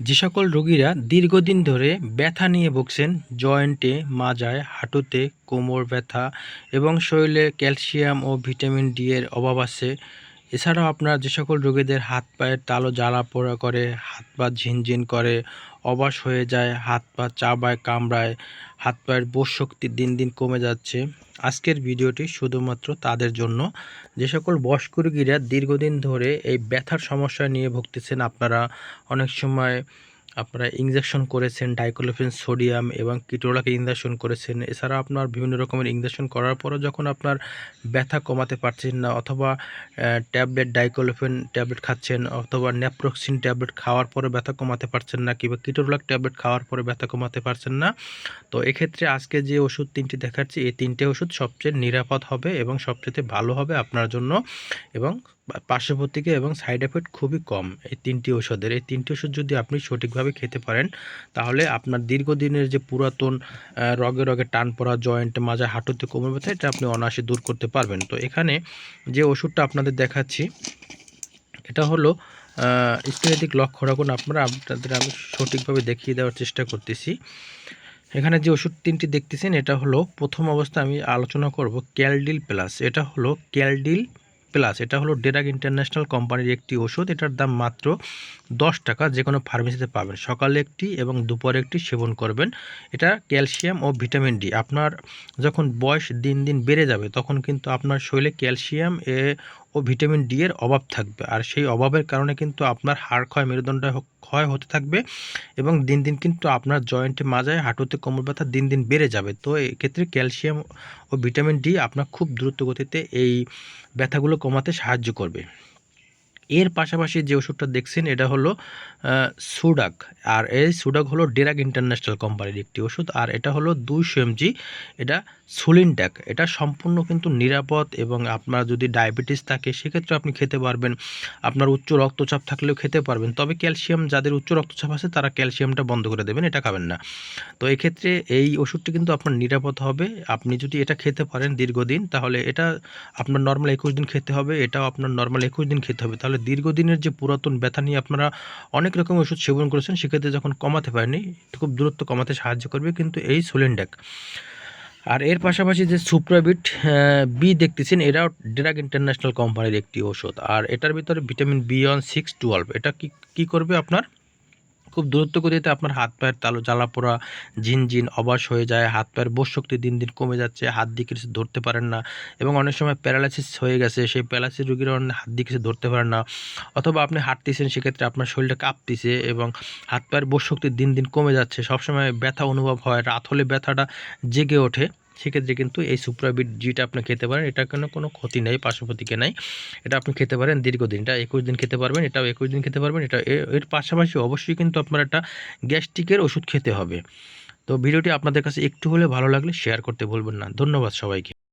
যে সকল রোগীরা দীর্ঘদিন ধরে ব্যথা নিয়ে ভুগছেন, জয়েন্টে, মাজায়, হাঁটুতে কোমর ব্যথা এবং শরীরে ক্যালসিয়াম ও ভিটামিন ডি এর অভাব আছে এছাড়াও আপনার যে সকল রোগীদের হাত পায়ের তালু জ্বালা পোড়া করে, হাত পা ঝিনঝিন করে অবাস হয়ে যায়, হাত পা চাবায়, কামড়ায়, হাত পায়ের বোধ শক্তি দিন দিন কমে যাচ্ছে। আজকের ভিডিওটি শুধুমাত্র তাদের জন্য। যে সকল বয়স্ক রোগীরা দীর্ঘদিন ধরে এই ব্যথার সমস্যা নিয়ে ভুগতেছেন আপনারা, অনেক সময় আপনারা ইঞ্জেকশন করেছেন ডাইক্লোফেন সোডিয়াম এবং কিটোলাকে ইঞ্জেকশন করেছেন। এছাড়া আপনার বিভিন্ন রকমের ইঞ্জেকশন করার পরও যখন আপনার ব্যথা কমাতে পারছেন না অথবা ট্যাবলেট ডাইক্লোফেন ট্যাবলেট খাচ্ছেন অথবা ন্যাপ্রোক্সিন ট্যাবলেট খাওয়ার পরে ব্যথা কমাতে পারছেন না কিংবা কিটোলাক ট্যাবলেট খাওয়ার পরে ব্যথা কমাতে পারছেন না, তো এক্ষেত্রে আজকে যে ওষুধ তিনটি দেখাচ্ছি, এই তিনটে ওষুধ সবচেয়ে নিরাপদ হবে এবং সবচেয়ে ভালো হবে আপনার জন্য এবং পার্শ্ববর্তীকে এবং সাইড এফেক্ট খুবই কম এই তিনটি ওষুধের এই তিনটি ওষুধ যদি আপনি সঠিকভাবে খেতে পারেন, তাহলে আপনার দীর্ঘদিনের যে পুরাতন রগে রগে টান পড়া জয়েন্ট মাজা, হাঁটুতে কোমর ব্যথা, এটা আপনি অনায়াসে দূর করতে পারবেন। তো এখানে যে ওষুধটা আপনাদের দেখাচ্ছি, এটা হলো স্ক্রিনেটিক লক্ষ্য রাখুন আপনারা, আপনাদের আমি সঠিকভাবে দেখিয়ে দেওয়ার চেষ্টা করতেছি। এখানে যে ওষুধ তিনটি দেখতেছেন, এটা হলো, প্রথম অবস্থা আমি আলোচনা করব ক্যালডিল প্লাস। এটা হলো ক্যালডিল প্লাস এটা হলো ডেরাক ইন্টারন্যাশনাল কোম্পানির একটি ওষুধ। এটার দাম মাত্র দশ টাকা যে কোনো ফার্মেসিতে পাবেন। সকালে একটি এবং দুপুরে একটি সেবন করবেন। এটা ক্যালসিয়াম ও ভিটামিন ডি। আপনার যখন বয়স দিন দিন বেড়ে যাবে, তখন কিন্তু আপনার শরীরে ক্যালসিয়াম এ ও ভিটামিন ডি এর অভাব থাকবে। আর সেই অভাবের কারণে কিন্তু আপনার হাড় ক্ষয়, মেরুদণ্ড ক্ষয় হতে থাকবে এবং দিন দিন কিন্তু আপনার জয়েন্টে মাজায় হাঁটুতে কোমর ব্যথা দিন দিন বেড়ে যাবে। তো এক্ষেত্রে ক্যালসিয়াম ও ভিটামিন ডি আপনার খুব দ্রুত গতিতে এই ব্যথাগুলো কমাতে সাহায্য করবে। এর পাশাপাশি যে ওষুধটা দেখছেন, এটা হলো সুডাক। আর এই সুডাক হলো ডেরাক ইন্টারন্যাশনাল কোম্পানির একটি ওষুধ। আর এটা হলো দুইশো এমজি, এটা সুলিনট্যাক। এটা সম্পূর্ণ কিন্তু নিরাপদ এবং আপনার যদি ডায়াবেটিস থাকে সেক্ষেত্রে আপনি খেতে পারবেন। আপনার উচ্চ রক্তচাপ থাকলেও খেতে পারবেন। তবে ক্যালসিয়াম, যাদের উচ্চ রক্তচাপ আছে, তারা ক্যালসিয়ামটা বন্ধ করে দেবেন, এটা খাবেন না। তো এক্ষেত্রে এই ওষুধটি কিন্তু আপনার নিরাপদ হবে। আপনি যদি এটা খেতে পারেন দীর্ঘদিন, তাহলে এটা আপনার নর্মাল একুশ দিন খেতে হবে, এটাও আপনার নর্মাল একুশ দিন খেতে হবে। তাহলে দীর্ঘদিনের যে পুরাতন ব্যথা নিয়ে আপনারা অনেক রকম ওষুধ সেবন করেছেন, সেক্ষেত্রে যখন কমাতে পারেনি খুব দূরত্ব কমাতে সাহায্য করবে কিন্তু এই সোলেন্ডাক। আর এর পাশাপাশি যে সুপ্রাবিট বি দেখতেছেন, এরাও ড্রাগ ইন্টারন্যাশনাল কোম্পানির একটি ওষুধ। আর এটার ভিতরে vitamin B one six twelve এটা কি, কী করবে আপনার? খুব দূরত্ব গতিতে আপনার হাত পায়ের তালু জ্বালা পোড়া ঝিনঝিন অবাস হয়ে যায়, হাত পায়ের বোধ শক্তি দিন দিন কমে যাচ্ছে, হাত দিয়ে কিছু ধরতে পারেন না এবং অনেক সময় প্যারালাইসিস হয়ে গেছে, সেই প্যারালাইসিস রুগীরা হাত দিয়ে কিছু ধরতে পারেন না অথবা আপনি হাঁটতেছেন সেক্ষেত্রে আপনার শরীরটা কাঁপতেছে এবং হাত পায়ের বোধ শক্তি দিন দিন কমে যাচ্ছে, সবসময় ব্যথা অনুভব হয়, রাত হলে ব্যথাটা জেগে ওঠে। সেক্ষেত্রে কিন্তু এই সুপ্রাবিট জিটা আপনি খেতে পারেন। এটা কেন, কোনো ক্ষতি নেই পার্শ্বপ্রতিকে নাই। এটা আপনি খেতে পারেন দীর্ঘদিন এটা একুশ দিন খেতে পারবেন, এটাও একুশ দিন খেতে পারবেন, এটা এর পাশাপাশি অবশ্যই কিন্তু আপনার একটা গ্যাস্ট্রিকের ওষুধ খেতে হবে। তো ভিডিওটি আপনাদের কাছে একটু হলে ভালো লাগলে শেয়ার করতে ভুলবেন না। ধন্যবাদ সবাইকে।